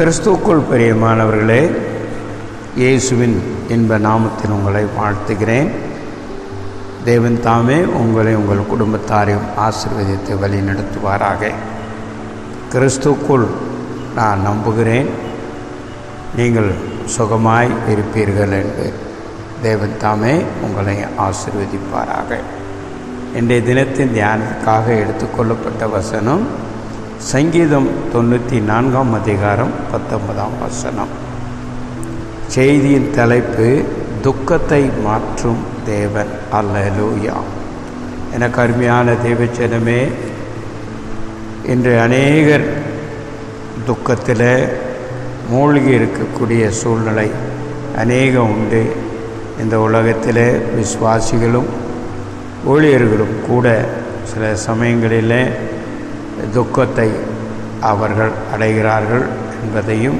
கிறிஸ்துக்குள் பிரியமானவர்களே இயேசுவின் இன்ப நாமத்தில் உங்களை வாழ்த்துகிறேன். தேவன் தாமே உங்களை உங்கள் குடும்பத்தாரையும் ஆசிர்வதித்து வழி நடத்துவாராக கிறிஸ்துக்குள் நான் நம்புகிறேன். நீங்கள் சுகமாய் இருப்பீர்கள் என்று தேவன் தாமே உங்களை ஆசிர்வதிப்பாராக. இன்றைய தினத்தின் தியானத்துக்காக எடுத்துக்கொள்ளப்பட்ட வசனம் சங்கீதம் தொண்ணூற்றி நான்காம் அதிகாரம் பத்தொன்பதாம் வசனம். செய்தியின் தலைப்பு துக்கத்தை மாற்றும் தேவன். அல்லலூயா. எனக்கு அருமையான தேவச்சனமே இன்று அநேகர் துக்கத்தில் மூழ்கி இருக்கக்கூடிய சூழ்நிலை அநேகம் உண்டு. இந்த உலகத்தில் விசுவாசிகளும் ஊழியர்களும் கூட சில சமயங்களில் துக்கத்தை அவர்கள் அடைகிறார்கள் என்பதையும்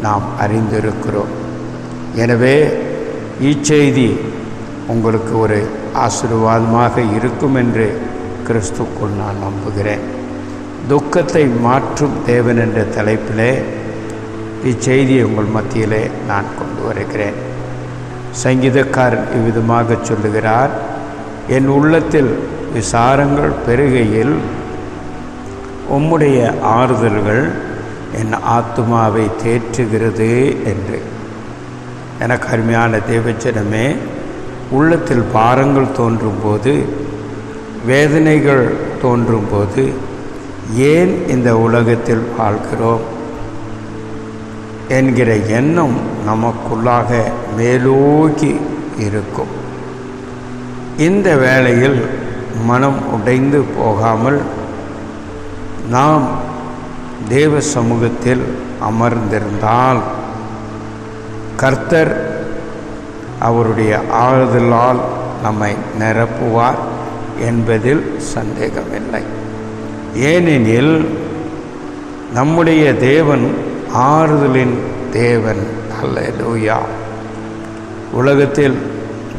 நாம் அறிந்திருக்கிறோம். எனவே இச்செய்தி உங்களுக்கு ஒரு ஆசீர்வாதமாக இருக்கும் என்று கிறிஸ்துக்குள் நான் நம்புகிறேன். துக்கத்தை மாற்றும் தேவன் என்ற தலைப்பிலே இச்செய்தியை உங்கள் மத்தியிலே நான் கொண்டு வருகிறேன். சங்கீதக்காரன் இவ்விதமாக சொல்லுகிறார் என் உள்ளத்தில் விசாரங்கள் பெருகையில் உம்முடைய ஆறுதல்கள் என் ஆத்மாவை தேற்றுகிறது என்று. எனக்கு அருமையான தேவச்சனமே உள்ளத்தில் பாரங்கள் தோன்றும்போது வேதனைகள் தோன்றும்போது ஏன் இந்த உலகத்தில் வாழ்கிறோம்? என்கிற எண்ணம் நமக்குள்ளாக மேலோக்கி இருக்கும். இந்த வேளையில் மனம் உடைந்து போகாமல் நாம் தேவ சமூகத்தில் அமர்ந்திருந்தால் கர்த்தர் அவருடைய ஆறுதலால் நம்மை நிரப்புவார் என்பதில் சந்தேகமில்லை. ஏனெனில் நம்முடைய தேவன் ஆறுதலின் தேவன். அல்ல லூயா உலகத்தில்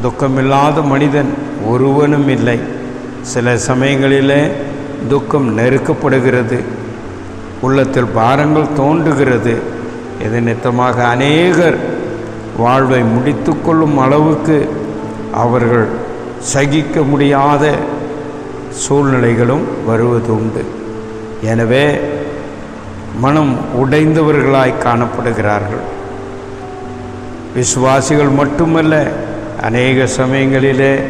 துக்கமில்லாத மனிதன் ஒருவனும் இல்லை. சில சமயங்களிலே துக்கம் நெருக்கப்படுகிறது. உள்ளத்தில் பாரங்கள் தோன்றுகிறது. இது நித்தமாக அநேகர் வாழ்வை முடித்து கொள்ளும் அளவுக்கு அவர்கள் சகிக்க முடியாத சூழ்நிலைகளும் வருவது உண்டு. எனவே மனம் உடைந்தவர்களாய் காணப்படுகிறார்கள். விசுவாசிகள் மட்டுமல்ல அநேக சமயங்களிலே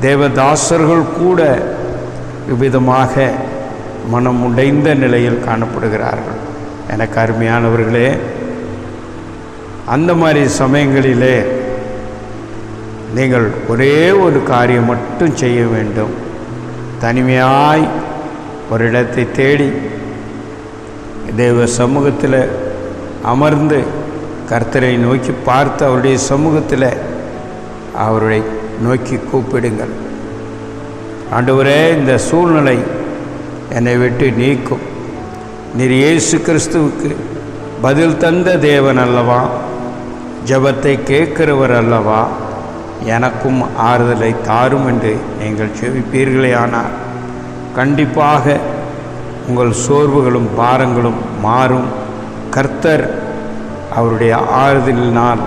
தேவதாசர்கள் கூட இவ்விதமாக மனம் உடைந்த நிலையில் காணப்படுகிறார்கள். எனக்கு அருமையானவர்களே அந்த மாதிரி சமயங்களிலே நீங்கள் ஒரே ஒரு காரியம் மட்டும் செய்ய வேண்டும். தனிமையாய் ஒரு இடத்தை தேடி தேவ சமூகத்தில் அமர்ந்து கர்த்தரை நோக்கி பார்த்து அவருடைய சமூகத்தில் அவரை நோக்கி கூப்பிடுங்கள். ஆண்டவரே இந்த சூழ்நிலை என்னை விட்டு நீக்கும். நீர் இயேசு கிறிஸ்துவுக்கு பதில் தந்த தேவன் அல்லவா? ஜபத்தை கேட்கிறவர் அல்லவா? எனக்கும் ஆறுதலை தாரும் என்று நீங்கள் செவிப்பீர்களே ஆனால் கண்டிப்பாக உங்கள் சோர்வுகளும் பாரங்களும் மாறும். கர்த்தர் அவருடைய ஆறுதலினால்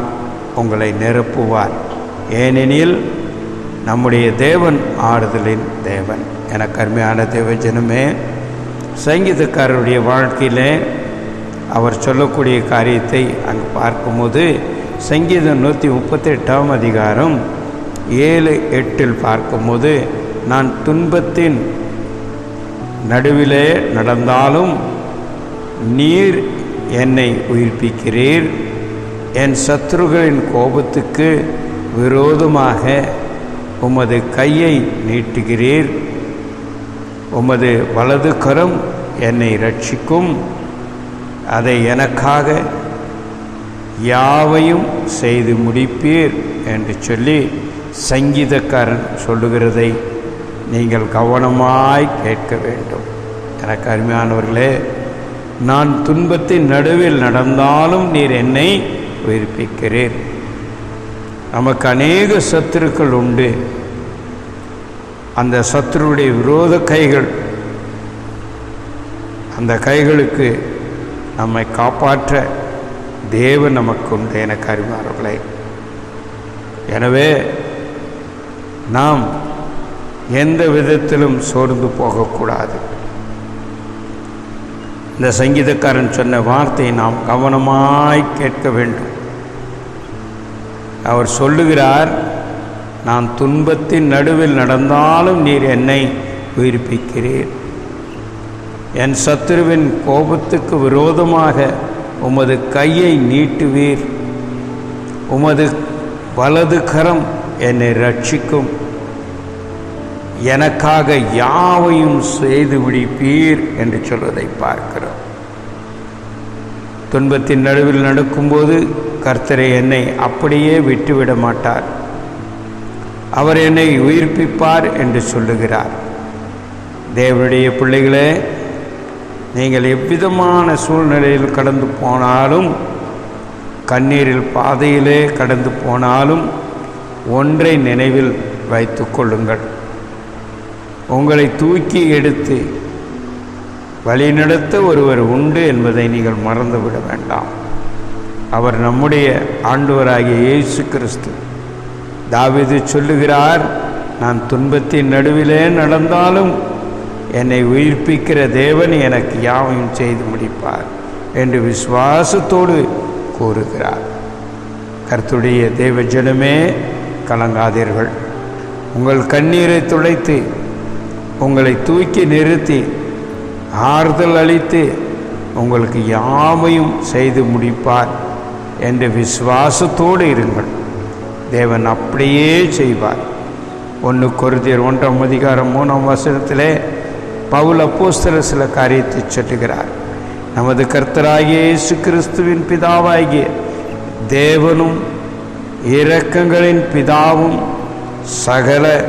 உங்களை நிரப்புவார். ஏனெனில் நம்முடைய தேவன் ஆறுதலின் தேவன். என கருமையான தேவஜனமே சங்கீதக்காரருடைய வாழ்க்கையில் அவர் சொல்லக்கூடிய காரியத்தை அங்கு பார்க்கும்போது சங்கீதம் நூற்றி முப்பத்தெட்டாம் அதிகாரம் ஏழு எட்டில் பார்க்கும்போது நான் துன்பத்தின் நடுவிலே நடந்தாலும் நீர் என்னை உயிர்ப்பிக்கிறீர். என் சத்ருகளின் கோபத்துக்கு விரோதமாக உமது கையை நீட்டுகிறீர். உமது வலது கரம் என்னை ரட்சிக்கும் அதை எனக்காக யாவையும் செய்து முடிப்பீர் என்று சொல்லி சங்கீதக்காரன் சொல்லுகிறதை நீங்கள் கவனமாய் கேட்க வேண்டும். எனக்கு அருமையானவர்களே நான் துன்பத்தின் நடுவில் நடந்தாலும் நீர் என்னை உயிர்ப்பிக்கிறேன் நமக்கு அநேக சத்துருக்கள் உண்டு. அந்த சத்துருடைய விரோத கைகள் அந்த கைகளுக்கு நம்மை காப்பாற்ற தேவன் நமக்கு உண்டு எனக்கு அறிவார்களே. எனவே நாம் எந்த விதத்திலும் சோர்ந்து போகக்கூடாது. இந்த சங்கீதக்காரன் சொன்ன வார்த்தையை நாம் கவனமாய் கேட்க வேண்டும். அவர் சொல்லுகிறார் நான் துன்பத்தின் நடுவில் நடந்தாலும் நீர் என்னை உயிர்ப்பிக்கிறீர். என் சத்துருவின் கோபத்துக்கு விரோதமாக உமது கையை நீட்டுவீர். உமது வலது கரம் என்னை ரட்சிக்கும் எனக்காக யாவையும் செய்து விடிப்பீர் என்று சொல்வதை பார்க்கிறோம். துன்பத்தின் நடுவில் நடக்கும்போது கர்த்தரை என்னை அப்படியே விட்டுவிட மாட்டார். அவர் என்னை உயிர்ப்பிப்பார் என்று சொல்லுகிறார். தேவனுடைய பிள்ளைகளே நீங்கள் எவ்விதமான சூழ்நிலையில் கடந்து போனாலும் கண்ணீரில் பாதையிலே கடந்து போனாலும் ஒன்றை நினைவில் வைத்து கொள்ளுங்கள். உங்களை தூக்கி எடுத்து வழிநடத்த ஒருவர் உண்டு என்பதை நீங்கள் மறந்துவிட வேண்டாம். அவர் நம்முடைய ஆண்டவராகிய இயேசு கிறிஸ்து. தாவிது சொல்லுகிறார் நான் துன்பத்தின் நடுவிலே நடந்தாலும் என்னை உயிர்ப்பிக்கிற தேவன் எனக்கு யாவையும் செய்து முடிப்பார் என்று விசுவாசத்தோடு கூறுகிறார். கர்த்துடைய தேவ ஜனமே கலங்காதீர்கள். உங்கள் கண்ணீரை துளைத்து உங்களை தூக்கி நிறுத்தி ஆறுதல் அளித்து உங்களுக்கு யாவையும் செய்து முடிப்பார் என்ற விசுவாசத்தோடு இருங்கள். தேவன் அப்படியே செய்வார். ஒன்று கொருதியர் ஒன்றாம் அதிகாரம் மூணாம் வசனத்திலே பவுல அப்போஸ்தல சில காரியத்தை சொல்லுகிறார். நமது கர்த்தராகிய இயேசு கிறிஸ்துவின் பிதாவாகிய தேவனும் இரக்கங்களின் பிதாவும் சகல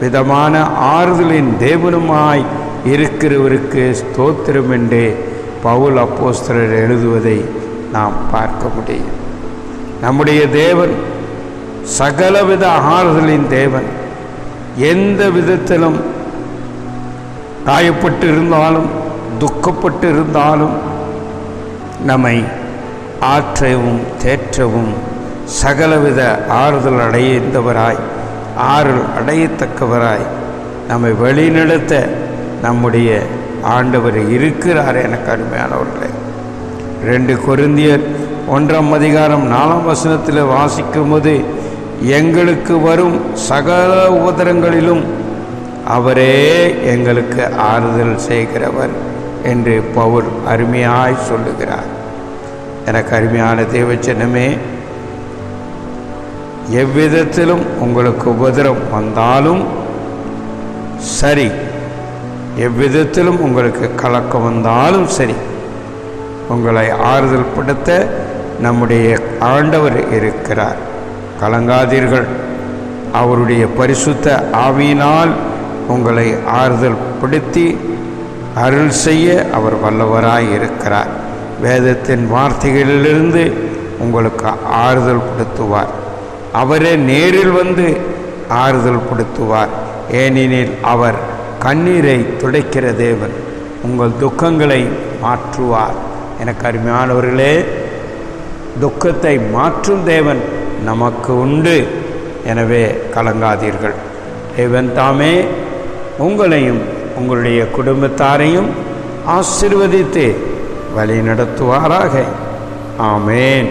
விதமான ஆறுதலின் தேவனுமாய் இருக்கிறவருக்கு ஸ்தோத்திரம் என்றே பவுல் அப்போஸ்தரர் எழுதுவதை நாம் பார்க்க முடியும். நம்முடைய தேவன் சகலவித ஆறுதலின் தேவன். எந்த விதத்திலும் காயப்பட்டு இருந்தாலும் துக்கப்பட்டு இருந்தாலும் நம்மை ஆற்றவும் தேற்றவும் சகலவித ஆறுதல் அடைந்தவராய் ஆறுதல் அடையத்தக்கவராய் நம்மை வழிநடத்த நம்முடைய ஆண்டவர் இருக்கிறார் எனக்கு அருமையானவர்களே. ரெண்டு கொருந்தியர் ஒன்றாம் அதிகாரம் நாலாம் வசனத்தில் வாசிக்கும்போது எங்களுக்கு வரும் சகல உபதரங்களிலும் அவரே எங்களுக்கு ஆறுதல் செய்கிறவர் என்று பவுல் அருமையாய் சொல்லுகிறார். எனக்கு அருமையான தேவச்சனமே எவ்விதத்திலும் உங்களுக்கு உபதிரம் வந்தாலும் சரி எவ்விதத்திலும் உங்களுக்கு கலக்கம் வந்தாலும் சரி உங்களை ஆறுதல் படுத்த நம்முடைய ஆண்டவர் இருக்கிறார். கலங்காதீர்கள். அவருடைய பரிசுத்த ஆவியினால் உங்களை ஆறுதல் படுத்தி அருள் செய்ய அவர் வல்லவராய் இருக்கிறார். வேதத்தின் வார்த்தைகளிலிருந்து உங்களுக்கு ஆறுதல் படுத்துவார் அவரே நேரில் வந்து ஆறுதல் படுத்துவார் ஏனெனில் அவர் கண்ணீரை துடைக்கிற தேவன் உங்கள் துக்கங்களை மாற்றுவார். எனக்கு அருமையானவர்களே துக்கத்தை மாற்றும் தேவன் நமக்கு உண்டு. எனவே கலங்காதீர்கள். தேவன் தாமே உங்களையும் உங்களுடைய குடும்பத்தாரையும் ஆசிர்வதித்து வழி நடத்துவாராக ஆமேன்.